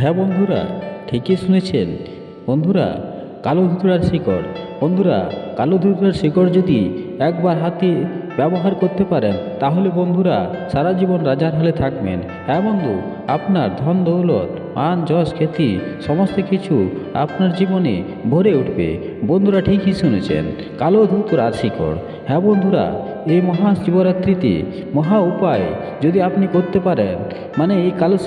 হ্যাঁ বন্ধুরা, ঠিকই শুনেছেন। বন্ধুরা, কালো ধুতরার শিকড়। বন্ধুরা, কালো ধুতরার শিকড় যদি একবার হাতে ব্যবহার করতে পারেন, তাহলে বন্ধুরা সারা জীবন রাজার হলে থাকবেন। হ্যাঁ বন্ধু, আপনার ধন, দৌলত, মান, যশ, খ্যাতি, সমস্ত কিছু আপনার জীবনে ভরে উঠবে। বন্ধুরা, ঠিকই শুনেছেন, কালো ধুতরার শিকড়। হ্যাঁ বন্ধুরা, এই মহা শিবরাত্রিতে মহা উপায় যদি আপনি করতে পারেন মানে এই কালো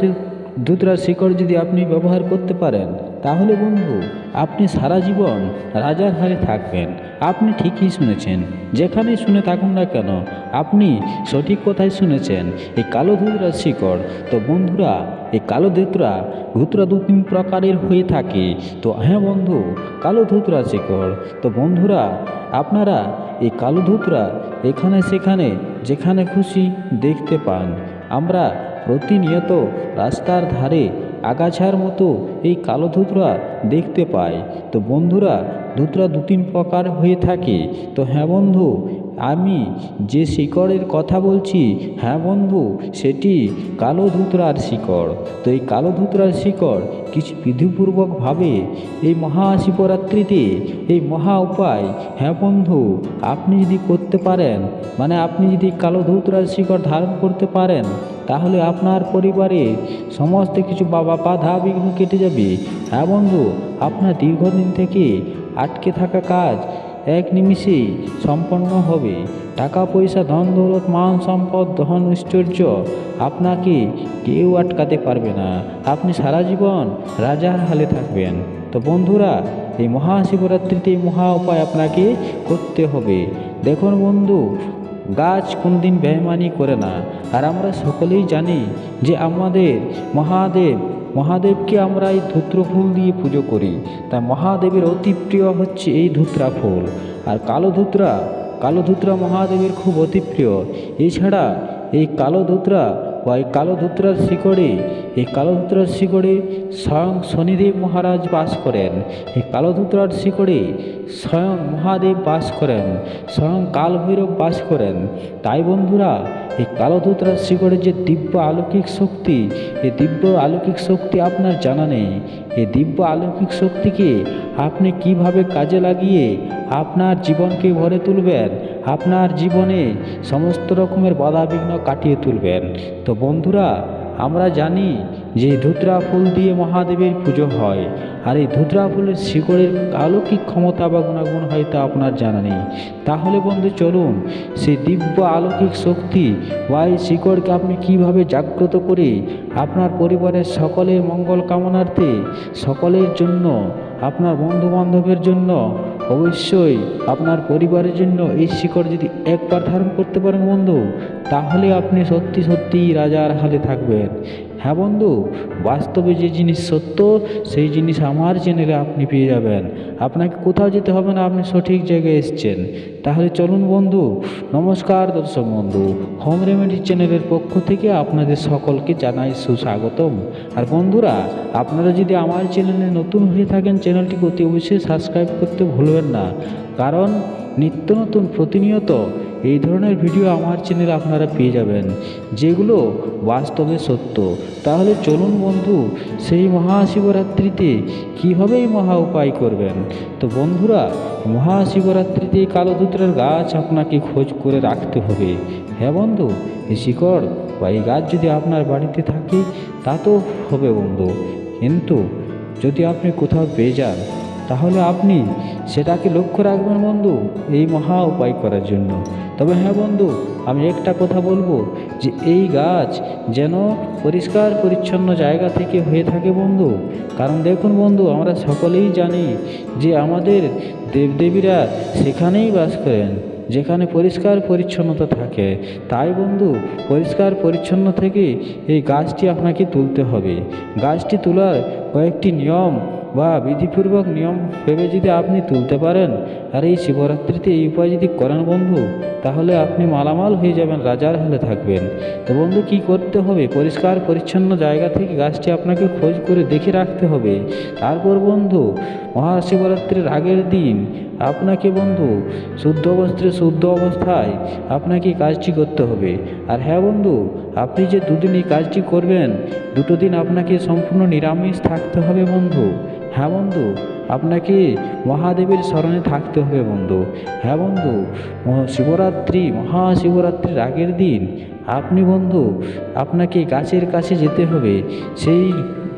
ধুতরার শিকড় যদি আপনি ব্যবহার করতে পারেন, তাহলে বন্ধু, আপনি সারা জীবন রাজার হারে থাকবেন। আপনি ঠিকই শুনেছেন, যেখানেই শুনে থাকুন না কেন, আপনি সঠিক কথাই শুনেছেন, এই কালো ধুতরার শিকড়। তো বন্ধুরা, এই কালো ধুতরা ধুতরা দু তিন প্রকারের হয়ে থাকে। তো হ্যাঁ বন্ধু, কালো ধুতরা শিকড়। তো বন্ধুরা, আপনারা এই কালো ধুতরা এখানে সেখানে, যেখানে খুশি দেখতে পান। আমরা প্রতিনিয়ত রাস্তার ধারে আগাছার মতো এই কালো ধুতরা দেখতে পায়। তো বন্ধুরা, ধুতরা দু তিন প্রকার হয়ে থাকে। তো হ্যাঁ বন্ধু, আমি যে শিকড়ের কথা বলছি হ্যাঁ বন্ধু, সেটি কালো ধুতরার শিকড়। তো এই কালো ধুতরার শিকড় কিছু বিধিপূর্বকভাবে এই মহাশিবরাত্রিতে এই মহা উপায় হ্যাঁ বন্ধু, আপনি যদি করতে পারেন মানে আপনি যদি কালো ধুতরার শিকড় ধারণ করতে পারেন তাহলে আপনার পরিবারে সমস্ত কিছু বাবা বাধা বিঘ্ন কেটে যাবে। হ্যাঁ বন্ধু, আপনার দীর্ঘদিন থেকে আটকে থাকা কাজ এক নিমিষেই সম্পন্ন হবে। টাকা পয়সা ধন দৌলত, মান সম্পদ, ধন ঐশ্বর্য আপনাকে কেউ আটকাতে পারবে না। আপনি সারা জীবন রাজার হালে থাকবেন। তো বন্ধুরা, এই মহাশিবরাত্রিতে মহা উপায় আপনাকে করতে হবে। দেখুন বন্ধু গাছ কোনদিন বেমানি করে না। আর আমরা সকলেই জানি যে আমাদের মহাদেব, মহাদেবকে আমরা এই ধূত্র ফুল দিয়ে পুজো করি। তাই মহাদেবের অতি প্রিয় হচ্ছে এই ধূত্রা ফুল আর কালো ধূত্রা কালো ধূত্রা মহাদেবের খুব অতি প্রিয়। এছাড়া এই কালো ধূত্রা বা এই কালোধুত্রার শিকড়ে, এই কালো ধূত্রার শিকড়ে স্বয়ং শনিদেব মহারাজ বাস করেন। এই কালো ধূত্রার শিকড়ে স্বয়ং মহাদেব বাস করেন, স্বয়ং কালভৈরব বাস করেন। তাই বন্ধুরা, এই কালো ধূতরার শিকড়ের যে দিব্য আলৌকিক শক্তি এই দিব্য আলৌকিক শক্তি আপনার জানা নেই। এই দিব্য আলৌকিক শক্তিকে আপনি কীভাবে কাজে লাগিয়ে আপনার জীবনকে ভরে তুলবেন? আপনার জীবনে সমস্ত রকমের বাধা বিঘ্ন কাটিয়ে তুলবেন। তো বন্ধুরা, আমরা জানি যে ধুতরা ফুল দিয়ে মহাদেবের পুজো হয়। আর এই ধুতরা ফুলের শিকড়ের আলৌকিক ক্ষমতা বা গুণাগুণ হয়তো আপনার জানা নেই। তাহলে বন্ধু, চলুন সেই দিব্য আলৌকিক শক্তি বা এই শিকড়কে আপনি কীভাবে জাগ্রত করে আপনার পরিবারের সকলের মঙ্গল কামনার্থে, সকলের জন্য, আপনার বন্ধু বান্ধবের জন্য অবশ্যই আপনার পরিবারের জন্য এই শিকড় যদি একবার ধারণ করতে পারেন বন্ধু, তাহলে আপনি সত্যি সত্যি রাজার হালে থাকবেন। হ্যাঁ বন্ধু, বাস্তবে যে জিনিস সত্য, সেই জিনিস আমার চ্যানেলে আপনি পেয়ে যাবেন। আপনাকে কোথাও যেতে হবে না, আপনি সঠিক জায়গায় এসছেন। তাহলে চলুন বন্ধু, নমস্কার দর্শক বন্ধু। হোম রেমেডি চ্যানেলের পক্ষ থেকে আপনাদের সকলকে জানাই সুস্বাগতম। আর বন্ধুরা, আপনারা যদি আমার চ্যানেলে নতুন হয়ে থাকেন চ্যানেলটিকে অতি অবশ্যই সাবস্ক্রাইব করতে ভুলবেন না। কারণ নিত্য নতুন প্রতিনিয়ত এই ধরনের ভিডিও আমার চ্যানেলে আপনারা পেয়ে যাবেন। যেগুলো বাস্তবে সত্য। তাহলে চলুন বন্ধু, সেই মহাশিবরাত্রিতে কীভাবে মহা উপায় করবেন? তো বন্ধুরা, মহাশিবরাত্রিতে কালো ধুতরার গাছ আপনাকে খোঁজ করে রাখতে হবে। হ্যাঁ বন্ধু এই শিকড় বা এই গাছ যদি আপনার বাড়িতে থাকে, তা তো হবে বন্ধু। কিন্তু যদি আপনি কোথাও পেয়ে যান, তাহলে আপনি সেটাকে লক্ষ্য রাখবেন বন্ধু, এই মহা উপায় করার জন্য। তবে হ্যাঁ বন্ধু, আমি একটা কথা বলব যে এই গাছ যেন পরিষ্কার পরিচ্ছন্ন জায়গা থেকে হয়ে থাকে বন্ধু। কারণ দেখুন বন্ধু, আমরা সকলেই জানি যে আমাদের দেবদেবীরা সেখানেই বাস করেন, যেখানে পরিষ্কার পরিচ্ছন্নতা থাকে। তাই বন্ধু, পরিষ্কার পরিচ্ছন্ন থেকে এই গাছটি আপনাকে তুলতে হবে। গাছটি তোলার কয়েকটি নিয়ম বা বিধিপূর্বক নিয়ম ভেবে যদি আপনি তুলতে পারেন, আর এই শিবরাত্রিতে এই উপায় যদি করেন বন্ধু, তাহলে আপনি মালামাল হয়ে যাবেন, রাজার হলে থাকবেন। তো বন্ধু, কি করতে হবে? পরিষ্কার, পরিচ্ছন্ন জায়গা থেকে গাছটি আপনাকে খোঁজ করে দেখে রাখতে হবে। তারপর বন্ধু, মহাশিবরাত্রির আগের দিন আপনাকে বন্ধু, শুদ্ধ বস্ত্রে শুদ্ধ অবস্থায় আপনাকে কাজটি করতে হবে। আর হ্যাঁ বন্ধু, আপনি যে দুদিন এই কাজটি করবেন, দুটো দিন আপনাকে সম্পূর্ণ নিরামিষ থাকতে হবে বন্ধু। হ্যাঁ বন্ধু, আপনাকে মহাদেবের স্মরণে থাকতে হবে বন্ধু। হ্যাঁ বন্ধু শিবরাত্রি মহাশিবরাত্রির আগের দিন আপনি বন্ধু, আপনাকে গাছের কাছে যেতে হবে। সেই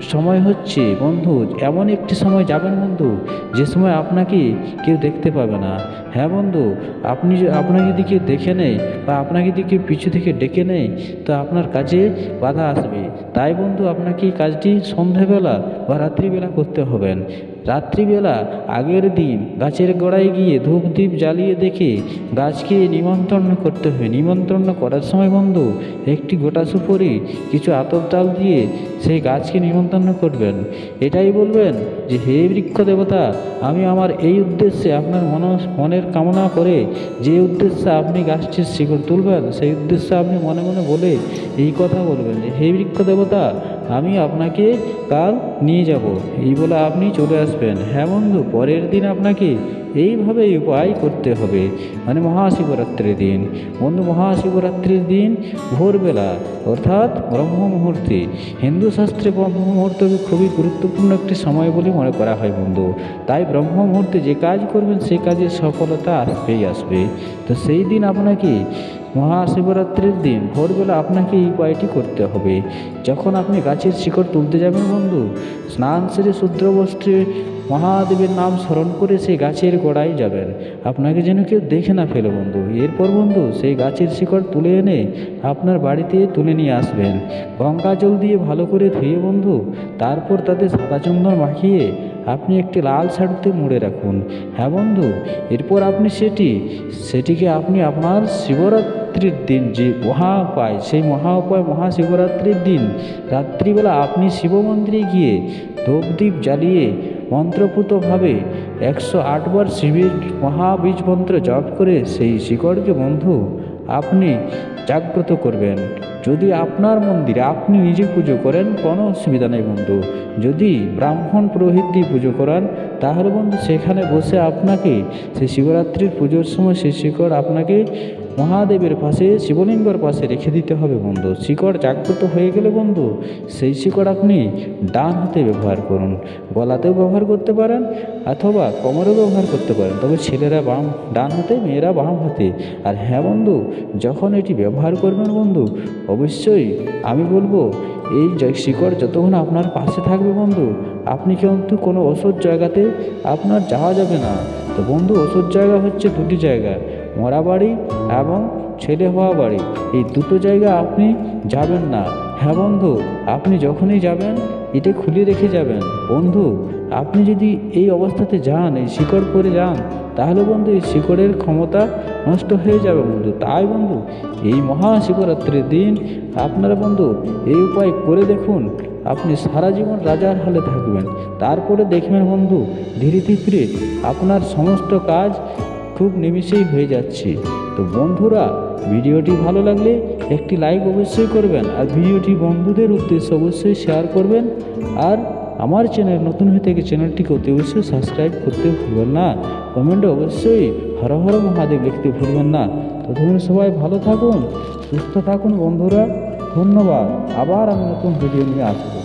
সময় হচ্ছে, বন্ধু, এমন একটি সময় যাবেন বন্ধু, যে সময় আপনাকে কেউ দেখতে পাবে না। হ্যাঁ বন্ধু, আপনি আপনাকে যদি কেউ দেখে নেয় বা আপনাকে যদি কেউ পিছু থেকে ডেকে নেয়, তো আপনার কাজে বাধা আসবে। তাই বন্ধু, আপনাকে এই কাজটি সন্ধ্যাবেলা বা রাত্রিবেলা করতে হবেন। রাত্রিবেলা আগের দিন গাছের গোড়ায় গিয়ে ধূপ দ্বীপ জ্বালিয়ে দেখে গাছকে নিমন্ত্রণ করতে হবে নিমন্ত্রণ করার সময় বন্ধু, একটি গোটা সুপরি, কিছু আতপ চাল দিয়ে সেই গাছকে নিমন্ত্রণ করবেন। এটাই বলবেন যে, হে বৃক্ষ দেবতা, আমি আমার এই উদ্দেশ্যে আপনার মন, মনের কামনা করে যে উদ্দেশ্যে আপনি গাছটির শিকড় তুলবেন, সেই উদ্দেশ্যে আপনি মনে মনে বলে এই কথা বলবেন যে, হে বৃক্ষ দেবতা আমি আপনাকে কাল নিয়ে যাব। এই বলে আপনি চলে আসবেন। হ্যাঁ বন্ধু, পরের দিন আপনাকে এইভাবে উপায় করতে হবে। মানে মহাশিবরাত্রির দিন। বন্ধু, মহাশিবরাত্রির দিন ভোরবেলা, অর্থাৎ ব্রহ্ম মুহূর্তে। হিন্দু শাস্ত্রে ব্রহ্ম মুহূর্তকে খুবই গুরুত্বপূর্ণ একটি সময় বলে মনে করা হয় বন্ধু। তাই ব্রহ্ম মুহূর্তে যে কাজ করবেন সেই কাজের সফলতা আসবেই আসবে। তো সেই দিন আপনাকে মহাশিবরাত্রির দিন ভোরবেলা আপনাকে এই উপায়টি করতে হবে। যখন আপনি গাছের শিকড় তুলতে যাবেন বন্ধু, স্নান সেরে শুদ্র বস্ত্রে মহাদেবের নাম স্মরণ করে সেই গাছের গোড়ায় যাবেন। আপনাকে যেন কেউ দেখে না ফেলে বন্ধু। এরপর বন্ধু, সেই গাছের শিকড় তুলে এনে আপনার বাড়িতে তুলে নিয়ে আসবেন। গঙ্গা জল দিয়ে ভালো করে ধুয়ে বন্ধু, তারপর তাতে সাদা চন্দন মাখিয়ে আপনি একটি লাল শাড়িতে মুড়ে রাখুন। হ্যাঁ বন্ধু, এরপর আপনি সেটি, সেটিকে আপনি আপনার শিবরাত্রির দিন, যে মহা উপায়, সেই মহা উপায় মহাশিবরাত্রির দিন, রাত্রিবেলা আপনি শিব মন্দিরে গিয়ে ধূপদীপ জ্বালিয়ে মন্ত্রপুতভাবে একশো আটবার শিবের মহাবীজ মন্ত্র জপ করে সেই শিকড়কে বন্ধু আপনি জাগ্রত করবেন। যদি আপনার মন্দিরে আপনি নিজে পুজো করেন, কোনো অসুবিধা নেই বন্ধু। যদি ব্রাহ্মণ পুরোহিত দিয়ে পুজো করান, তাহলে বন্ধু সেখানে বসে আপনাকে, সেই শিবরাত্রির পুজোর সময় সেই শিকড় আপনাকে মহাদেবের পাশে, শিবলিঙ্গর পাশে রেখে দিতে হবে বন্ধু। শিকড় জাগ্রত হয়ে গেলে বন্ধু, সেই শিকড় আপনি ডান হাতে ব্যবহার করুন। গলাতেও ব্যবহার করতে পারেন অথবা কোমরেও ব্যবহার করতে পারেন। তবে ছেলেরা বাম, ডান হাতে, মেয়েরা বাম হাতে। আর হ্যাঁ বন্ধু, যখন এটি ব্যবহার করবেন বন্ধু, অবশ্যই আমি বলব, এই শিকড় যতক্ষণ আপনার পাশে থাকবে বন্ধু, আপনি কিন্তু কোনো ওষুধ জায়গাতে আপনার যাওয়া যাবে না? তো বন্ধু ওষুধ জায়গা হচ্ছে দুটি জায়গা। মরা বাড়ি এবং ছেলে হওয়া বাড়ি। এই দুটো জায়গা আপনি যাবেন না। হ্যাঁ বন্ধু, আপনি যখনই যাবেন এটা খুলে রেখে যাবেন। বন্ধু, আপনি যদি এই অবস্থাতে যান, এই শিকড় পরে যান, তাহলে বন্ধু এই শিকড়ের ক্ষমতা নষ্ট হয়ে যাবে বন্ধু। তাই বন্ধু, এই মহাশিবরাত্রির দিন আপনারা বন্ধু, এই উপায় করে দেখুন, আপনি সারা জীবন রাজার হালে থাকবেন। তারপরে দেখবেন বন্ধু, ধীরে ধীরে আপনার সমস্ত কাজ খুব নিমিষেই হয়ে যাচ্ছে। তো বন্ধুরা, ভিডিওটি ভালো লাগলে একটি লাইক অবশ্যই করবেন আর ভিডিওটি বন্ধুদের উদ্দেশ্যে অবশ্যই শেয়ার করবেন। আর আমার চ্যানেল নতুন হয়ে থেকে চ্যানেলটিকে অতি অবশ্যই সাবস্ক্রাইব করতে ভুলবেন না। কমেন্টে অবশ্যই হর হর মহাদেব লিখতে ভুলবেন না। ততক্ষণ সবাই ভালো থাকুন, সুস্থ থাকুন বন্ধুরা। ধন্যবাদ। আবার আমি নতুন ভিডিও নিয়ে আসব।